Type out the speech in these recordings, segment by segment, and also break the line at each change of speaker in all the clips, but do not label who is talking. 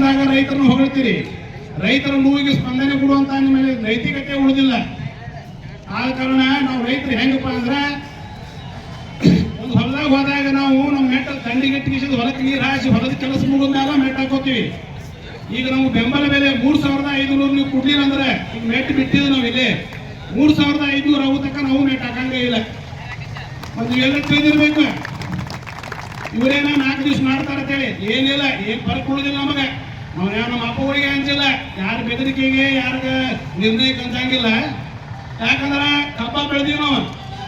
ದಾಗ ರೈತರನ್ನು ಹೊಗಳ್ತೀರಿ. ರೈತರ ನೋವಿಗೆ ಸ್ಪಂದನೆ ಕೊಡುವಂತ ನಿಮ್ಮಲ್ಲಿ ನೈತಿಕತೆ ಉಳಿದಿಲ್ಲ. ಆದ ಕಾರಣ ನಾವು ರೈತರು ಹೆಂಗಪ್ಪ ಅಂದ್ರೆ ಒಂದು ಹೊಲದಾಗ ಹೋದಾಗ ನಾವು ನಮ್ಮ ಮೆಟ್ಟ ದಂಡಿಗೆಟ್ಟಿಗೆ ಹೊಲಕ್ಕೆ ನೀರು ಹಾಸಿ ಹೊಲದ ಕೆಲಸ ಮುಗಿದ್ಮೇಲೆ ಮೆಟ್ಟ ಹಾಕೋತೀವಿ. ಈಗ ನಾವು ಬೆಂಬಲ ಬೆಲೆ ಮೂರು ಸಾವಿರದ ಐದುನೂರು ನೀವು ಕೊಡ್ಲಿಲ್ಲ ಅಂದ್ರೆ ಈಗ ಮೆಟ್ ಬಿಟ್ಟಿದ್ದು ನಾವು ಇಲ್ಲಿ. ಮೂರು ಸಾವಿರದ ಐದುನೂರು ತನಕ ನಾವು ಮೆಟ್ ಹಾಕಂಗೇ ಇಲ್ಲ. ಒಂದು ಎಲ್ಲ ತಿಳಿದಿರ್ಬೇಕು ಇವರೇನ ನಾಲ್ಕು ದಿವಸ ಹೇಳಿ ಏನಿಲ್ಲ, ಏನ್ ಬರ್ಕೊಳ್ಳೋದಿಲ್ಲ ನಮಗೆ. ಯಾವ ನಮ್ಮ ಅಪ್ಪಗಳಿಗೆ ಅಂಜಿಲ್ಲ. ಯಾರ ಬೆದರಿಕೆಗೆ, ಯಾರಿಗ ನಿರ್ಣಯಕ್ಕೆ ಅಂಜಂಗಿಲ್ಲ ಯಾಕಂದ್ರ ಕಬ್ಬ ಬೆಳೆದೀವಿ ನಾವು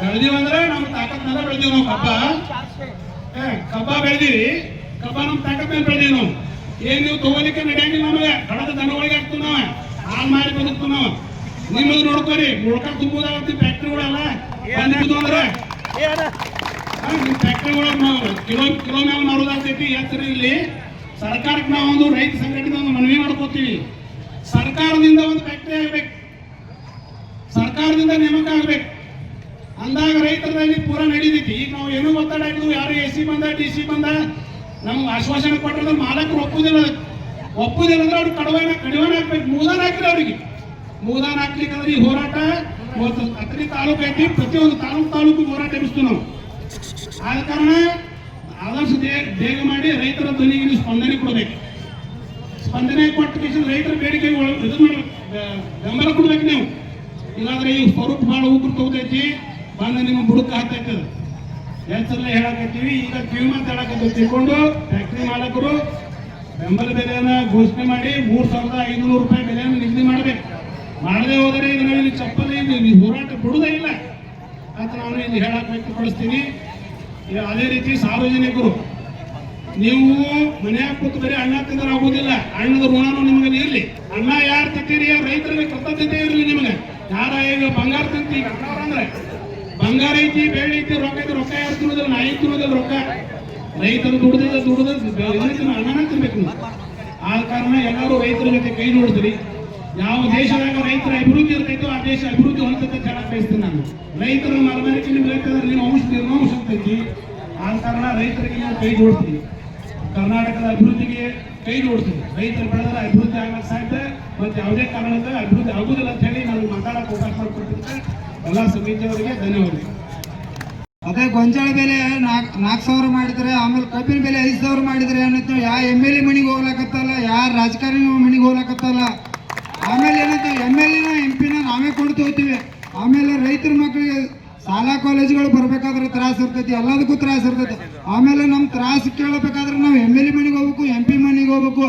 ಬೆಳೆದೀವಿ ಅಂದ್ರೆ ನಮ್ಮ ತಾಕತ್ ಮೇಲೆ ಬೆಳೆದೀವಿ ನಾವು ಕಬ್ಬ ಕಬ್ಬ ಬೆಳೆದೀವಿ ಕಬ್ಬ ನಮ್ಮ ತಾಕತ್ ಮೇಲೆ ಬೆಳೆದೀವಿ ನಾವು ಏನ್ ನೀವು ತಗೋಲಿಕ್ಕೆ ನಡೆಯಂಗಿಲ್ಲ ನಮಗೆ. ಕಡದ ದನಗಳಿಗೆ ಹಾಕ್ತು ನಾವು ಹಾಲ್ ಮಾರಿ ಬದುಕ್ತು ನಾವು ನಿಮ್ಮದು ನೋಡ್ಕೊರಿ ಮುಳ್ಕ ತುಂಬುದಾಗತ್ತಿ ಫ್ಯಾಕ್ಟ್ರಿಗಳೆಲ್ಲ ಅಂದ್ರೆ ಆ, ನಿಮ್ ಫ್ಯಾಕ್ಟ್ರಿಗಳು ನಾವು ಕಿಲೋ ಕಿಲೋ ಮಾಡೋದಾಗ್ತೈತಿ. ಎತ್ತರಿ ಇಲ್ಲಿ ಸರ್ಕಾರಕ್ಕೆ ನಾವು ಒಂದು ರೈತ ಸಂಘಟನೆ ಒಂದು ಮನವಿ ಮಾಡ್ಕೋತೀವಿ. ಸರ್ಕಾರದಿಂದ ಒಂದು ಫ್ಯಾಕ್ಟ್ರಿ ಆಗ್ಬೇಕು. ಸರ್ಕಾರದಿಂದ ನೇಮಕ ಆಗ್ಬೇಕು. ಅಂದಾಗ ರೈತರಲ್ಲಿ ಪೂರ ನಡೀತೈತಿ. ಈಗ ನಾವು ಏನೂ ಒತ್ತಡ ಹಾಕಿದ್ವು ಯಾರು ಎ ಸಿ ಬಂದ ಡಿ ಸಿ ಬಂದ ನಮ್ಗೆ ಆಶ್ವಾಸನೆ ಕೊಟ್ಟರೆ ಮಾಲಕರು ಒಪ್ಪುದಿಲ್ಲ. ಒಪ್ಪುದಿಲ್ಲ ಅಂದ್ರೆ ಅವ್ರಿಗೆ ಕಡವಾನ ಕಡಿವಾಣ ಹಾಕ್ಬೇಕು. ಮೂದಾನ ಹಾಕಿಲ್ಲ ಅವರಿಗೆ. ಮೂದಾನ ಹಾಕ್ಲಿಕ್ಕೆ ಅಂದ್ರೆ ಈ ಹೋರಾಟ ಹತ್ತನೇ ತಾಲೂಕು ಐತಿ ಪ್ರತಿಯೊಂದು ತಾಲೂಕು ತಾಲೂಕು ಹೋರಾಟ ಎಬ್ಬಿಸ್ತು ನಾವು. ಆದ ಕಾರಣ ಆದಷ್ಟು ಬೇಗ ಮಾಡಿ ರೈತರ ಧ್ವನಿಗೆ ನೀವು ಸ್ಪಂದನೆ ಕೊಡಬೇಕು. ಸ್ಪಂದನೆ ಕೊಟ್ಟ ರೈತರ ಬೇಡಿಕೆ ಇದು ಮಾಡಬೇಕು ಬೆಂಬಲ ಕೊಡ್ಬೇಕು ನೀವು. ಇಲ್ಲಾಂದ್ರೆ ಈ ಸ್ವರೂಪ ಭಾಳ ಉಗ್ರು ತಗೋತೈತಿ ಬಂದ ನಿಮ್ಮ ಬುಡಕ ಹಾಕ್ತೈತಿ ಅದು ಹೇಳಕತ್ತೀವಿ, ಈಗ ಕಿವಿ ಮಾತು ಹೇಳಕತ್ತೀವಿ ತಿಳ್ಕೊಂಡು ಫ್ಯಾಕ್ಟ್ರಿ ಮಾಲಕರು ಬೆಂಬಲ ಬೆಲೆಯನ್ನ ಘೋಷಣೆ ಮಾಡಿ ಮೂರು ಸಾವಿರದ ಐದುನೂರು ರೂಪಾಯಿ ಬೆಲೆಯನ್ನು ನಿಗದಿ ಮಾಡಬೇಕು. ಮಾಡದೆ ಹೋದರೆ ಇದರಲ್ಲಿ ಚಪ್ಪಲಿ ಹೋರಾಟ ಬಿಡುವುದೇ ಇಲ್ಲ. ಅಂತ ನಾನು ಇಲ್ಲಿ ಹೇಳಕ್ ವ್ಯಕ್ತಪಡಿಸ್ತೀನಿ. ಅದೇ ರೀತಿ ಸಾರ್ವಜನಿಕರು, ನೀವು ಮನೆಯಾಗ ಕೂತು ಬರೀ ಅಣ್ಣ ತಿಂದ್ರೆ ಆಗುದಿಲ್ಲ, ಅಣ್ಣದ ಋಣನು ನಿಮಗೆ ಇರ್ಲಿ ಅಣ್ಣ ಯಾರು ತಿಂತೀರಿ ರೈತರಿಗೆ ಕೃತಜ್ಞತೆ ಇರಲಿ ನಿಮಗೆ. ಯಾರ ಈಗ ಬಂಗಾರ ತಿಂತಿ ಅಂದ್ರೆ. ಬಂಗಾರ ಐತಿ, ಬೆಳ್ಳಿ ಐತಿ, ರೊಕ್ಕ ಐತಿ, ರೊಕ್ಕ ಯಾರು ತಿನ್ನೋದಿಲ್ಲ, ನಾಯಿ ತಿನ್ನೋದಿಲ್ಲ ರೊಕ್ಕ. ರೈತರು ದುಡ್ದಿದ್ದ ದುಡ್ದ ಅಣ್ಣನ ತಿನ್ಬೇಕು ಆದ ಕಾರಣ ಎಲ್ಲರೂ ರೈತರ ಜೊತೆ ಕೈ ಜೋಡಿಸ್ರಿ. ಯಾವ ದೇಶದಾಗ ರೈತರ ಅಭಿವೃದ್ಧಿ ಇರ್ತೈತೋ ಆ ದೇಶ ಅಭಿವೃದ್ಧಿ ಹೊಂದತ್ತೆ ಜನ ಬಯಸ್ತೇನೆ ನಾನು. ರೈತರು ಮರಮರಿಕೆ ನಿಮ್ಗೆ ಬೇಕಾದ್ರೆ ನೀವು ಅಂಶ ನಿರ್ಮಾಂಶ ಆದ ಕಾರಣ ರೈತರಿಗೆ ನೀವು ಕೈ ಜೋಡಿಸ್ತೀವಿ ಕರ್ನಾಟಕದ ಅಭಿವೃದ್ಧಿಗೆ ಕೈ ಜೋಡಿಸ್ತೀವಿ ರೈತರು ಬೆಳೆದ್ರೆ ಅಭಿವೃದ್ಧಿ ಆಗಕ್ಕೆ ಸಾಧ್ಯ ಮತ್ತೆ ಯಾವುದೇ ಕಾರಣದ ಅಭಿವೃದ್ಧಿ ಆಗುದಿಲ್ಲ ಅಂತ ಹೇಳಿ ನಾನು ಮಾತಾಡಕ್ಕೆ ಅವಕಾಶ ಮಾಡಿಕೊಟ್ಟಿದ್ದಕ್ಕೆ ಎಲ್ಲ ಸಮಿತಿಯವರಿಗೆ ಧನ್ಯವಾದ
ಅದೇ ಗೊಂಜಾಳ ಬೆಲೆ ನಾಲ್ಕು ನಾಲ್ಕು ಸಾವಿರ ಮಾಡಿದರೆ, ಆಮೇಲೆ ಕಬ್ಬಿನ ಬೆಲೆ ಐದು ಸಾವಿರ ಮಾಡಿದರೆ ಅನ್ನೋದು ಯಾ ಎಂ ಎಲ್ ಎ ಮನೆಗೆ ಹೋಗ್ಲಾಕತ್ತಲ್ಲ ಯಾರ ರಾಜಕಾರಣಿ ಮನೆಗೆ ಹೋಗ್ಲಾಕತ್ತಲ್ಲ. ಆಮೇಲೆ ಏನಂತ ಎಂ ಎಲ್ ಎನ ಎಂ ಪಿನ ನಾವೇ ಕೊಂಡು ತಗೋತೀವಿ ಆಮೇಲೆ ರೈತರ ಮಕ್ಕಳಿಗೆ ಶಾಲಾ ಕಾಲೇಜುಗಳು ಬರ್ಬೇಕಾದ್ರೆ ತ್ರಾಸ ಇರ್ತೈತಿ, ಎಲ್ಲದಕ್ಕೂ ತ್ರಾಸ ಇರ್ತೈತಿ. ಆಮೇಲೆ ನಮ್ಮ ತ್ರಾಸ ಕೇಳಬೇಕಾದ್ರೆ ನಾವು ಎಂ ಎಲ್ ಎ ಮನೆಗೆ ಹೋಗ್ಬೇಕು, ಎಂ ಪಿ ಮನೆಗೆ ಹೋಗ್ಬೇಕು.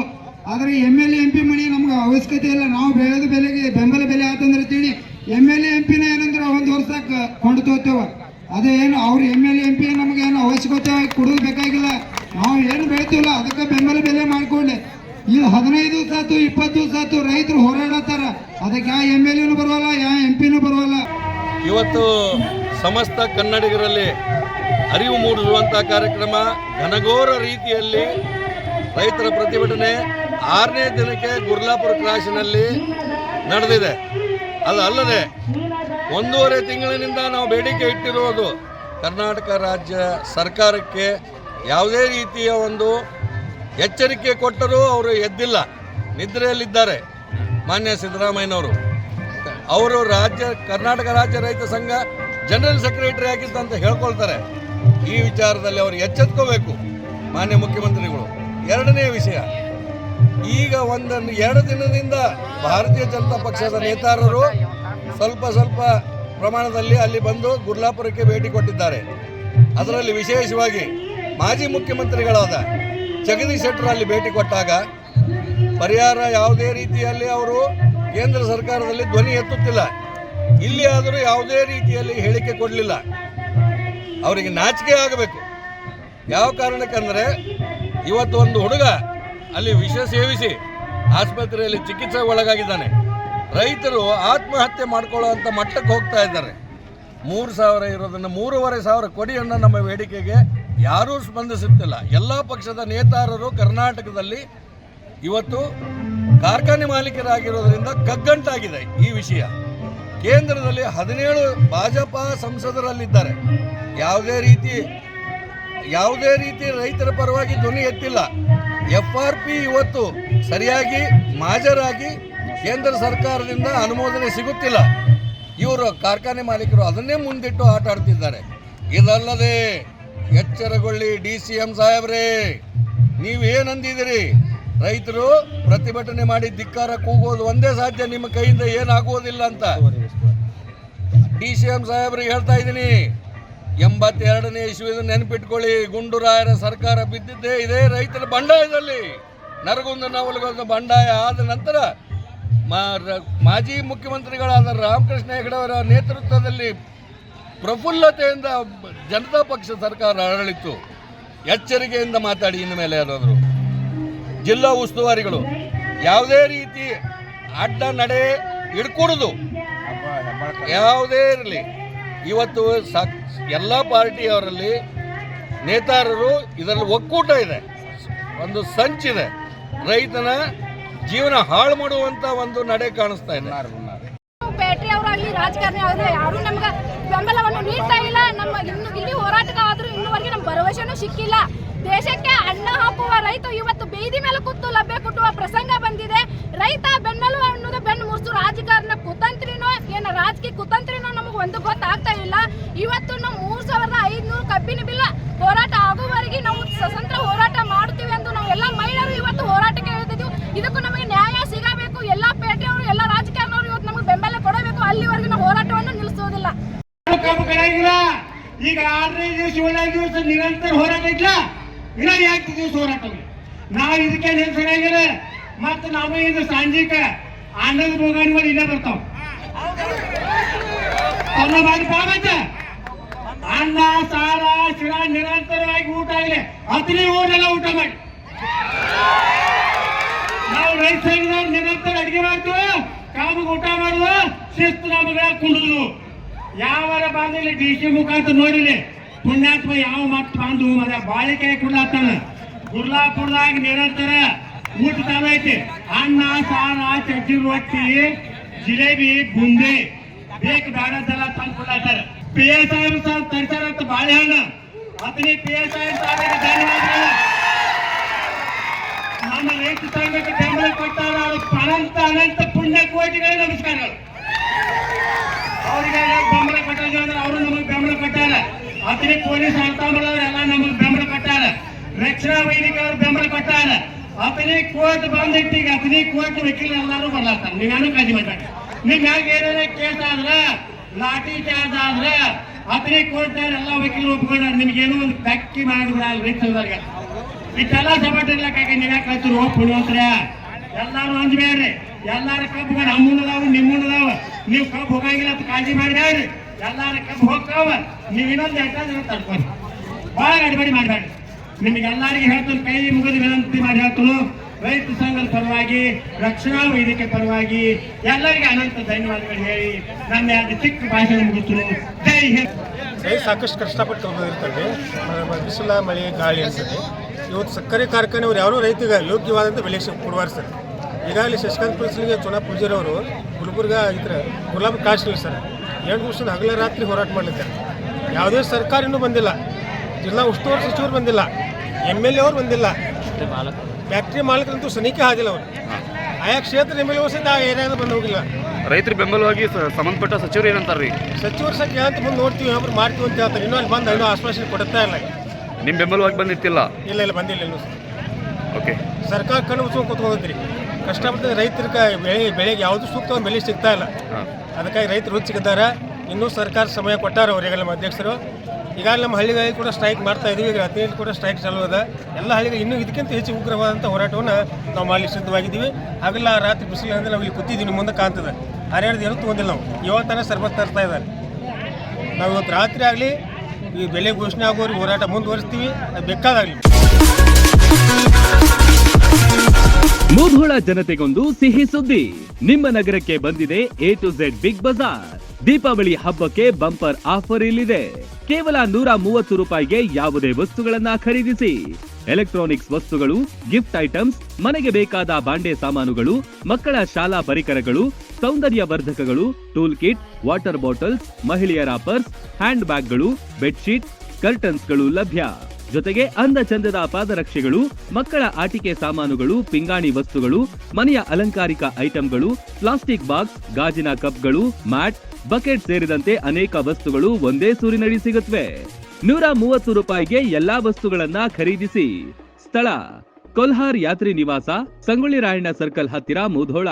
ಆದ್ರೆ M L A, M P ಮನೆ ನಮ್ಗೆ ಅವಶ್ಯಕತೆ ಇಲ್ಲ. ನಾವು ಬೆಳೆದ ಬೆಲೆಗೆ, ಬೆಂಬಲ ಬೆಲೆ ಆತಂದ್ರೆ ತಿಳಿ, ಎಂ ಎಲ್ ಎ, ಎಂ ಪಿನ ಏನಂದ್ರೆ ಒಂದು ವರ್ಷ ಕೊಂಡು ತಗೋತೇವ ಅದೇ ಏನು, ಅವ್ರು ಎಂ ಎಲ್ ಎಂ ಪಿ ನಮಗೆ ಏನು ಅವಶ್ಯಕತೆ ಕೊಡೋದು ಬೇಕಾಗಿಲ್ಲ. ನಾವು ಏನು ಬೆಳಿತೀವಲ್ಲ, ಅದಕ್ಕೆ ಬೆಂಬಲ ಬೆಲೆ ಮಾಡಿಕೊಂಡೆ. ಈ ಹದಿನೈದು ದಿವಸ ಇಪ್ಪತ್ತು ಆತು ರೈತರು ಹೋರಾಡತ್ತಾರ. ಅದಕ್ಕೆ ಯಾವ ಎಂ ಎಲ್ ಎನು ಬರೋಲ್ಲ ಯಾವ ಎಂ ಪಿನೂ ಬರೋಲ್ಲ
ಇವತ್ತು ಸಮಸ್ತ ಕನ್ನಡಿಗರಲ್ಲಿ ಅರಿವು ಮೂಡಿಸುವಂಥ ಕಾರ್ಯಕ್ರಮ ಘನಘೋರ ರೀತಿಯಲ್ಲಿ ರೈತರ ಪ್ರತಿಭಟನೆ ಆರನೇ ದಿನಕ್ಕೆ ಗುರ್ಲಾಪುರ ಕ್ರಾಸಿನಲ್ಲಿ ನಡೆದಿದೆ. ಅದು ಅಲ್ಲದೆ ಒಂದೂವರೆ ತಿಂಗಳಿನಿಂದ ನಾವು ಬೇಡಿಕೆ ಇಟ್ಟಿರುವುದು ಕರ್ನಾಟಕ ರಾಜ್ಯ ಸರ್ಕಾರಕ್ಕೆ ಯಾವುದೇ ರೀತಿಯ ಒಂದು ಎಚ್ಚರಿಕೆ ಕೊಟ್ಟರೂ ಅವರು ಎದ್ದಿಲ್ಲ. ನಿದ್ರೆಯಲ್ಲಿದ್ದಾರೆ. ಮಾನ್ಯ ಸಿದ್ದರಾಮಯ್ಯನವರು. ಅವರು ರಾಜ್ಯ, ಕರ್ನಾಟಕ ರಾಜ್ಯ ರೈತ ಸಂಘ ಜನರಲ್ ಸೆಕ್ರೆಟರಿ ಆಗಿದ್ದ ಅಂತ ಹೇಳ್ಕೊಳ್ತಾರೆ. ಈ ವಿಚಾರದಲ್ಲಿ ಅವರು ಎಚ್ಚೆತ್ಕೋಬೇಕು. ಮಾನ್ಯ ಮುಖ್ಯಮಂತ್ರಿಗಳು, ಎರಡನೇ ವಿಷಯ. ಈಗ ಒಂದನ್ನು ಎರಡು ದಿನದಿಂದ ಭಾರತೀಯ ಜನತಾ ಪಕ್ಷದ ನೇತಾರರು ಸ್ವಲ್ಪ ಸ್ವಲ್ಪ ಪ್ರಮಾಣದಲ್ಲಿ ಅಲ್ಲಿ ಬಂದು ಗುರ್ಲಾಪುರಕ್ಕೆ ಭೇಟಿ ಕೊಟ್ಟಿದ್ದಾರೆ. ಅದರಲ್ಲಿ ವಿಶೇಷವಾಗಿ ಮಾಜಿ ಮುಖ್ಯಮಂತ್ರಿಗಳಾದ ಜಗದೀಶ್ ಶೆಟ್ಟರ್ ಅಲ್ಲಿ ಭೇಟಿ ಕೊಟ್ಟಾಗ ಪರಿಹಾರ ಯಾವುದೇ ರೀತಿಯಲ್ಲಿ ಅವರು ಕೇಂದ್ರ ಸರ್ಕಾರದಲ್ಲಿ ಧ್ವನಿ ಎತ್ತುತ್ತಿಲ್ಲ. ಇಲ್ಲಿ ಆದರೂ ಯಾವುದೇ ರೀತಿಯಲ್ಲಿ ಹೇಳಿಕೆ ಕೊಡಲಿಲ್ಲ. ಅವರಿಗೆ ನಾಚಿಕೆ ಆಗಬೇಕು. ಯಾವ ಕಾರಣಕ್ಕಂದರೆ ಇವತ್ತು ಒಂದು ಹುಡುಗ ಅಲ್ಲಿ ವಿಷ ಸೇವಿಸಿ ಆಸ್ಪತ್ರೆಯಲ್ಲಿ ಚಿಕಿತ್ಸೆ ಒಳಗಾಗಿದ್ದಾನೆ. ರೈತರು ಆತ್ಮಹತ್ಯೆ ಮಾಡ್ಕೊಳ್ಳುವಂಥ ಮಟ್ಟಕ್ಕೆ ಹೋಗ್ತಾ ಇದ್ದಾರೆ. ಮೂರು ಸಾವಿರ ಇರೋದನ್ನು ಮೂರುವರೆ ಸಾವಿರ ಕೊಡಿ ಅನ್ನೋ ನಮ್ಮ ಬೇಡಿಕೆಗೆ ಯಾರೂ ಸ್ಪಂದಿಸುತ್ತಿಲ್ಲ. ಎಲ್ಲ ಪಕ್ಷದ ನೇತಾರರು ಕರ್ನಾಟಕದಲ್ಲಿ ಇವತ್ತು ಕಾರ್ಖಾನೆ ಮಾಲೀಕರಾಗಿರೋದ್ರಿಂದ ಕಗ್ಗಂಟಾಗಿದೆ ಈ ವಿಷಯ. ಕೇಂದ್ರದಲ್ಲಿ ಹದಿನೇಳು ಭಾಜಪ ಸಂಸದರಲ್ಲಿದ್ದಾರೆ. ಯಾವುದೇ ರೀತಿ ಯಾವುದೇ ರೀತಿ ರೈತರ ಪರವಾಗಿ ಧ್ವನಿ ಎತ್ತಿಲ್ಲ. ಎಫ್ ಆರ್ ಪಿ ಇವತ್ತು ಸರಿಯಾಗಿ ಮಾಜರಾಗಿ ಕೇಂದ್ರ ಸರ್ಕಾರದಿಂದ ಅನುಮೋದನೆ ಸಿಗುತ್ತಿಲ್ಲ. ಇವರು ಕಾರ್ಖಾನೆ ಮಾಲೀಕರು ಅದನ್ನೇ ಮುಂದಿಟ್ಟು ಆಟ ಆಡ್ತಿದ್ದಾರೆ ಇದಲ್ಲದೆ ಎಚ್ಚರಗೊಳ್ಳಿ ಡಿ ಸಿ ಎಂ ಸಾಹೇಬ್ರೇ. ನೀವೇನಂದಿದ್ದೀರಿ? ರೈತರು ಪ್ರತಿಭಟನೆ ಮಾಡಿ ಧಿಕ್ಕಾರ ಕೂಗೋದು ಒಂದೇ ಸಾಧ್ಯ, ನಿಮ್ಮ ಕೈಯಿಂದ ಏನಾಗುವುದಿಲ್ಲ ಅಂತ. ಡಿ ಸಿ ಎಂ ಸಾಹೇಬ್ರಿಗೆ ಹೇಳ್ತಾ ಇದ್ದೀನಿ. ಎಂಬತ್ತೆರಡನೇ ಇಶ್ವಿದ ನೆನಪಿಟ್ಕೊಳ್ಳಿ, ಗುಂಡುರಾಯರ ಸರ್ಕಾರ ಬಿದ್ದಿದ್ದೇ ಇದೇ ರೈತರ ಬಂಡಾಯದಲ್ಲಿ. ನರಗುಂದ ನವಲಗುಂದ ಬಂಡಾಯ ಆದ ನಂತರ ಮಾಜಿ ಮುಖ್ಯಮಂತ್ರಿಗಳಾದ ರಾಮಕೃಷ್ಣ ಹೆಗಡೆ ಅವರ ನೇತೃತ್ವದಲ್ಲಿ ಪ್ರಫುಲ್ಲತೆಯಿಂದ ಜನತಾ ಪಕ್ಷ ಸರ್ಕಾರ ಆಡಳಿತು ಎಚ್ಚರಿಕೆಯಿಂದ ಮಾತಾಡಿ ಇನ್ನು ಮೇಲೆ ಯಾರಾದರೂ. ಜಿಲ್ಲಾ ಉಸ್ತುವಾರಿಗಳು, ಯಾವುದೇ ರೀತಿ ಅಡ್ಡ ನಡೆ ಹಿಡ್ಕೊಡುದು. ಯಾವುದೇ ಇರಲಿ. ಇವತ್ತು ಸಾಕ್, ಎಲ್ಲ ಪಾರ್ಟಿಯವರಲ್ಲಿ ನೇತಾರರು ಇದರಲ್ಲಿ ಒಕ್ಕೂಟ ಇದೆ. ಒಂದು ಸಂಚಿದೆ. ರೈತನ ಜೀವನ ಹಾಳು ಮಾಡುವಂತ ಒಂದು ನಡೆ ಕಾಣಿಸ್ತಾ ಇದೆ.
ಬೆಂಬಲವನ್ನು ನೀಡ್ತಾ ಇಲ್ಲ. ನಮ್ಮ ಇನ್ನು ಇಲ್ಲಿ ಹೋರಾಟಕ್ಕೆ ಆದರೂ ಇನ್ನುವರೆಗೆ ನಮ್ಮ ಭರವಸೆನೂ ಸಿಕ್ಕಿಲ್ಲ. ದೇಶಕ್ಕೆ ಅನ್ನ ಹಾಕುವ ರೈತ ಇವತ್ತು ಬೀದಿ ಮೇಲೆ ಕೂತು ಲಭ್ಯ ಕೊಟ್ಟುವ ಪ್ರಸಂಗ ಬಂದಿದೆ. ರೈತ ಬೆನ್ನಲು ಅನ್ನೋದು ಬೆನ್ನು ಮುರಿಸು. ರಾಜಕಾರಣ ಕುತಂತ್ರಿನೋ ಏನು ರಾಜಕೀಯ ಕುತಂತ್ರಿನೋ ನಮಗೆ ಒಂದು ಗೊತ್ತಾಗ್ತಾ ಇಲ್ಲ. ಇವತ್ತು ನಾವು ಮೂರು ಸಾವಿರದ ಐದ್ನೂರು ಕಬ್ಬಿನ ಬಿಲ್ಲ ಹೋರಾಟ ಆಗುವವರೆಗೆ ನಾವು ಸ್ವತಂತ್ರ ಹೋರಾಟ ಮಾಡುತ್ತೀವಿ ಎಂದು ನಾವು ಎಲ್ಲ ಮಹಿಳೆಯರು ಇವತ್ತು ಹೋರಾಟಕ್ಕೆ ಹೇಳ್ತಿದ್ದೀವಿ ಇದಕ್ಕೂ ನಮಗೆ ನ್ಯಾಯ ಸಿಗಬೇಕು ಎಲ್ಲ ಪೇಟೆಯವರು ಎಲ್ಲ ರಾಜಕಾರಣವರು ಇವತ್ತು ನಮಗೆ ಬೆಂಬಲ ಕೊಡಬೇಕು ಅಲ್ಲಿವರೆಗೂ ನಾವು ಹೋರಾಟವನ್ನು ನಿಲ್ಲಿಸೋದಿಲ್ಲ
ಕಬ್ಬು ಕಡೆಗಿಲ್ಲ ಈಗ ಆರನೇ ದಿವಸ, ಏಳನೇ ದಿವಸ ನಿರಂತರ ಹೋರಾಟ ಇಲ್ಲ ಇಲ್ಲ ಯಾಕೆ ದಿವಸ ಹೋರಾಟ ನಾವು ಇದಕ್ಕೆ ನಿಲ್ಸಂಗಿಲ್ಲ ಮತ್ತೆ ನಾವು ಇದು ಸಾಂಜಿಕ ಆನಂದ ಮಾಡಿ ಇಲ್ಲೇ ಬರ್ತಾವ. ಅವನ್ನ ಮಾಡಿ ಪಾವತ್ತ ಅನ್ನ, ಸಾರ, ಶಿರ ನಿರಂತರವಾಗಿ ಊಟ ಆಗಲಿ ಹತ್ತನೇ ಊರೆಲ್ಲ ಊಟ ಮಾಡಿ. ನಾವು ರೈತ ನಿರಂತರ ಅಡಿಗೆ ಮಾಡ್ತೀವಿ? ಕಾಮಿಗೆ ಊಟ ಮಾಡುವ? ಶಿಸ್ತು ನಮಗೆ ಕುಂಡುದು. ಯಾವರ ಬಾಂಧಲಿ ಡಿ ಸಿ ಮುಖಾಂತರ ನೋಡಿಲಿ ಪುಣ್ಯಾತ್ಮ ಯಾವ ಮತ್ ಬಾಂಧು ಮದ ಬಾಳಿಕಾಯಿ ಕುಡ್ಲಾತಾನ ಗುರ್ಲಾಪುರದಾಗ ನಿರಂತರ ಊಟ ಚಾಲು ಐತಿ. ಅನ್ನ, ಸಾರ ಚಟ್ಟಿ ರೊಟ್ಟಿ, ಜಿಲೇಬಿ, ಬುಂದಿ. ಬೇಕು ಬೇಡದೆಲ್ಲ ತಂದು ಕೊಡ್ಲಾತಾರ ಪಿ ಎಸ್ ಸಾಹೇಬ್ ಸಾರ್ ತರ್ತಾರಂತ ಬಾಳೆಹಣ್ಣು Athani P S I sir ಧನ್ಯವಾದ ನಮ್ಮ ರೈತ ಸಂಘಕ್ಕೆ ಬೆಂಬಲ ಕೊಟ್ಟಾರ ಅವ್ರಿಗೆ ಅನಂತ ಅನಂತ ಪುಣ್ಯ ಕೋಟಿಗಳ ನಮಸ್ಕಾರಗಳು. ಅವರಿಗೆ ಬೆಂಬಲ ಕೊಟ್ಟಿದ್ವಿ ಅವರು ನಮಗೆ ಬೆಂಬಲ ಕೊಟ್ಟಾರ. ಅತನಿ ಪೊಲೀಸ್ ಎಲ್ಲ ನಮಗೆ ಬೆಂಬಲ ಕೊಟ್ಟಾರ. ರಕ್ಷಣಾ ವೈದಿಕ ಅವ್ರು ಬೆಂಬಲ ಕೊಟ್ಟಾರ. ಅತನಿ ಕೋರ್ಟ್ ಬಂದಿಟ್ಟಿಗೆ ಅತನಿ ಕೋರ್ಟ್ ವಕೀಲ ಎಲ್ಲರೂ ಬರ್ಲಾರ್ತಾರ ನೀವೇನು ಕಾಳಜಿ ಮಾಡ್ಬೇಡಿ ನಿಮ್ ಏನಾರ ಕೇಸ್ ಆದ್ರ, ಲಾಠಿ ಚಾರ್ಜ್ ಆದ್ರ ಅತನಿ ಕೋರ್ಟ್ ಎಲ್ಲ ವಕೀಲರು ಒಪ್ಕೊಂಡಾರ ನಿಮ್ಗೇನು ಒಂದು ಬೆಕ್ಕಿ ಮಾಡಿಬಿಡಲ್ಲ ರೈತರಿಗೆ ಇಷ್ಟೆಲ್ಲ ಸಪೋರ್ಟ್ ಇರ್ಲಕ್ಕಾಗ ನೀವ್ ಯಾಕೆ ಕಳ್ತಿರು ಪುಣ್ಯವಂತರ ಎಲ್ಲಾರು ಅಂದ್ಬೇಡ್ರಿ ಎಲ್ಲಾರ ಕಬ್ಬು ನಮ್ಮುಣ್ಣದಾವ ನಿಮ್ಮುಣ್ಣದಾವ ನೀವು ಕಬ್ಬು ಹೋಗಂಗಿಲ್ಲ ಅಂತ ಕಾಳಜಿ ಮಾಡಿದ್ರಿ ಎಲ್ಲಾರ ಕಬ್ಬು ಹೋಗ್ತಾವ. ನೀವು ಇನ್ನೊಂದು ಎಷ್ಟಾದ್ರೆ ತಡ್ಕೊರಿ. ಭಾಳ ಅಡಿಬಡಿ ಮಾಡಬೇಡಿ ನಿಮಗೆ ಎಲ್ಲರಿಗೆ ಹೇಳ್ತಾರೆ ಕೈ ಮುಗಿದ ವಿನಂತಿ ಮಾಡಿ ಹೇಳ್ತಾನು. ರೈತ ಸಂಘದ ಪರವಾಗಿ, ರಕ್ಷಣಾ ವೇದಿಕೆ ಪರವಾಗಿ ಎಲ್ಲರಿಗೆ ಅನಂತ ಧನ್ಯವಾದಗಳು ಹೇಳಿ ನನ್ನ ಎರಡು ಚಿಕ್ಕ ಭಾಷಣ ಮುಗಿಸ್ತು ಜೈ ಹಿಂದ್.
ರೈತ ಸಾಕಷ್ಟು ಕಷ್ಟಪಟ್ಟು ಬಂದಿರ್ತಾರೆ ಬಿಸಿಲ, ಮಳೆ, ಗಾಳಿ ಅನ್ಸುತ್ತೆ ಇವತ್ತು ಸಕ್ಕರೆ ಕಾರ್ಖಾನೆಯವರು ಯಾರು ರೈತಗೆ ಯೋಗ್ಯವಾದಂಥ ಬೆಲೆ ಕೊಡುವ ಕೊಡುವಾರ ಸರ್. ಈಗಾಗಲೇ ಶಶಿಕಾಂತ್ ಪುಲಿಸ್ಲಿಗೆ ಚುನಾ ಪೂಜೆ ಅವರು ಗುಲ್ಬರ್ಗ ಇದ್ರೆ ಗುಲಾಬ್ ಕಾಶ್ಮೀರ್ ಸರ್. ಎರಡು ವರ್ಷದ ಹಗಲ ರಾತ್ರಿ ಹೋರಾಟ ಮಾಡಲಿದ್ದಾರೆ ಯಾವುದೇ ಸರ್ಕಾರ ಇನ್ನೂ ಬಂದಿಲ್ಲ. ಜಿಲ್ಲಾ ಉಸ್ತುವಾರಿ ಸಚಿವರು ಬಂದಿಲ್ಲ. ಎಂ ಎಲ್ ಎ ಅವ್ರು ಬಂದಿಲ್ಲ. ಫ್ಯಾಕ್ಟ್ರಿ ಮಾಲೀಕರಂತೂ ಸನಿಖೆ ಆಗಿಲ್ಲ ಅವರು. ಆಯಾ ಕ್ಷೇತ್ರ ಎಂ ಎಲ್ ಎ ಸಹಿತ ಆ ಏರಿಯಾದ ಬಂದು ಹೋಗಿಲ್ಲ.
ರೈತರ ಬೆಂಬಲವಾಗಿ ಸಂಬಂಧಪಟ್ಟ ಸಚಿವರು ಏನಂತಾರ್ರಿ?
ಸಚಿವರು ಸಹ ಅಂತ ಮುಂದೆ ನೋಡ್ತೀವಿ ಒಬ್ಬರು ಮಾಡ್ತೀವಿ ಅಂತ ಹೇಳ್ತಾರೆ. ಇನ್ನೂ ಅಲ್ಲಿ ಬಂದು ಇನ್ನೂ ಆಶ್ವಾಸನೆ ಕೊಡುತ್ತಾ ಇಲ್ಲ.
ನಿಮ್ಮ ಬೆಂಬಲವಾಗಿ ಬಂದಿತ್ತಿಲ್ಲ
ಇಲ್ಲ ಇಲ್ಲ ಬಂದಿಲ್ಲ ಇನ್ನೂ ಸರ್.
ಓಕೆ
ಸರ್ಕಾರ ಕಣ್ಣು ಮುಚ್ಕೊಂಡು ಕೂತ್ಕೊಂಡ್ರಿ ಕಷ್ಟಪಟ್ಟು ರೈತರಿಗೆ ಬೆಳೆ ಬೆಳೆಗೆ ಯಾವುದು ಸೂಕ್ತ ಬೆಲೆ ಸಿಗ್ತಾ ಇಲ್ಲ. ಅದಕ್ಕಾಗಿ ರೈತರು ಹುಚ್ಚಿದ್ದಾರೆ ಇನ್ನೂ ಸರ್ಕಾರ ಸಮಯ ಕೊಟ್ಟಾರ ಅವರಿಗೆಲ್ಲ ನಮ್ಮ ಅಧ್ಯಕ್ಷರು. ಈಗಾಗಲೇ ನಮ್ಮ ಹಳ್ಳಿಗಳಲ್ಲಿ ಕೂಡ ಸ್ಟ್ರೈಕ್ ಮಾಡ್ತಾ ಇದೀವಿ. ಈಗ ಹದಿನೈದು ಕೂಡ ಸ್ಟ್ರೈಕ್ ಚಾಲೂ ಅದ ಎಲ್ಲ ಹಳ್ಳಿಗಳು ಇನ್ನೂ ಇದಕ್ಕಿಂತ ಹೆಚ್ಚು ಉಗ್ರವಾದಂಥ ಹೋರಾಟವನ್ನು ನಾವು ಮಾಡಲಿ ಸಿದ್ಧವಾಗಿದ್ದೀವಿ. ಹಾಗೆಲ್ಲ ರಾತ್ರಿ ಬಿಸಿಲು ಅಂದರೆ ನಾವು ಇಲ್ಲಿ ಕೂತಿದ್ದೀವಿ. ನಿಮ್ಮ ಮುಂದೆ ಕಾಣ್ತದೆ. ಹರಿಯಾಣದ ಏನೂ ತೊಗೊಂಡಿಲ್ಲ ನಾವು. ಇವತ್ತನ ಸರ್ಬತ್ ತರ್ತಾ ಇದ್ದಾರೆ. ನಾವು ಇವತ್ತು ರಾತ್ರಿ ಆಗಲಿ ಈ ಬೆಲೆ ಘೋಷಣೆ ಆಗೋರಿಗೆ ಹೋರಾಟ ಮುಂದುವರಿಸ್ತೀವಿ. ಅದು ಬೇಕಾದಾಗಲಿ.
ಮುಧೋಳ ಜನತೆಗೊಂದು ಸಿಹಿ ಸುದ್ದಿ. ನಿಮ್ಮ ನಗರಕ್ಕೆ ಬಂದಿದೆ A to Z Big Bazaar Deepavali ಹಬ್ಬಕ್ಕೆ ಬಂಪರ್ ಆಫರ್ ಇಲ್ಲಿದೆ. ಕೇವಲ ನೂರ ಮೂವತ್ತು ರೂಪಾಯಿಗೆ ಯಾವುದೇ ವಸ್ತುಗಳನ್ನ ಖರೀದಿಸಿ. ಎಲೆಕ್ಟ್ರಾನಿಕ್ಸ್ ವಸ್ತುಗಳು, ಗಿಫ್ಟ್ ಐಟಮ್ಸ್, ಮನೆಗೆ ಬೇಕಾದ ಬಾಂಡೆ ಸಾಮಾನುಗಳು, ಮಕ್ಕಳ ಶಾಲಾ ಪರಿಕರಗಳು ಸೌಂದರ್ಯ ವರ್ಧಕಗಳು ಟೂಲ್ ಕಿಟ್, ವಾಟರ್ ಬಾಟಲ್ಸ್, ಮಹಿಳೆಯರ ಪರ್ಸ್, ಹ್ಯಾಂಡ್ ಬ್ಯಾಗ್ಗಳು, ಬೆಡ್ಶೀಟ್, ಕರ್ಟನ್ಸ್ಗಳು ಲಭ್ಯ. ಜೊತೆಗೆ ಅಂದ ಚಂದದ ಪಾದರಕ್ಷೆಗಳು, ಮಕ್ಕಳ ಆಟಿಕೆ ಸಾಮಾನುಗಳು, ಪಿಂಗಾಣಿ ವಸ್ತುಗಳು, ಮನೆಯ ಅಲಂಕಾರಿಕ ಐಟಂಗಳು, ಪ್ಲಾಸ್ಟಿಕ್ ಬಾಕ್ಸ್, ಗಾಜಿನ ಕಪ್ಗಳು, ಮ್ಯಾಟ್, ಬಕೆಟ್ ಸೇರಿದಂತೆ ಅನೇಕ ವಸ್ತುಗಳು ಒಂದೇ ಸೂರಿನಡಿ ಸಿಗುತ್ತವೆ ನೂರ ಮೂವತ್ತು ರೂಪಾಯಿಗೆ ಎಲ್ಲಾ ವಸ್ತುಗಳನ್ನ ಖರೀದಿಸಿ. ಸ್ಥಳ, ಕೊಲ್ಹಾರ್ ಯಾತ್ರಿ ನಿವಾಸ, ಸಂಗೊಳ್ಳಿ ರಾಯಣ್ಣ ಸರ್ಕಲ್ ಹತ್ತಿರ Mudhol.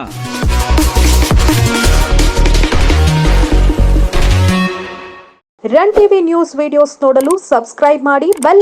Run TV news videos ನೋಡಲು ಸಬ್ಸ್ಕ್ರೈಬ್ ಮಾಡಿ ಬೆಲ್